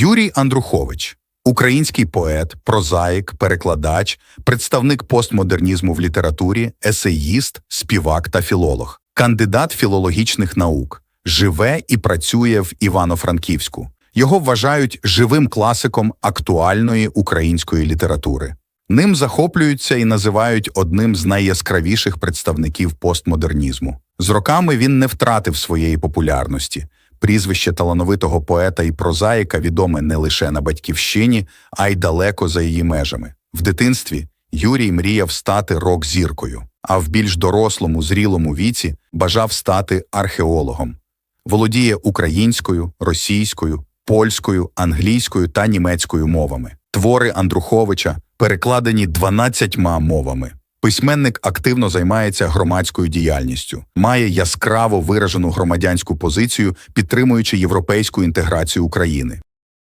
Юрій Андрухович, український поет, прозаїк, перекладач, представник постмодернізму в літературі, есеїст, співак та філолог, кандидат філологічних наук, живе і працює в Івано-Франківську. Його вважають живим класиком актуальної української літератури. Ним захоплюються і називають одним з найяскравіших представників постмодернізму. З роками він не втратив своєї популярності. Прізвище талановитого поета і прозаїка відоме не лише на батьківщині, а й далеко за її межами. В дитинстві Юрій мріяв стати рок-зіркою, а в більш дорослому, зрілому віці бажав стати археологом. Володіє українською, російською, польською, англійською та німецькою мовами. Твори Андруховича перекладені 12 мовами. Письменник активно займається громадською діяльністю, має яскраво виражену громадянську позицію, підтримуючи європейську інтеграцію України.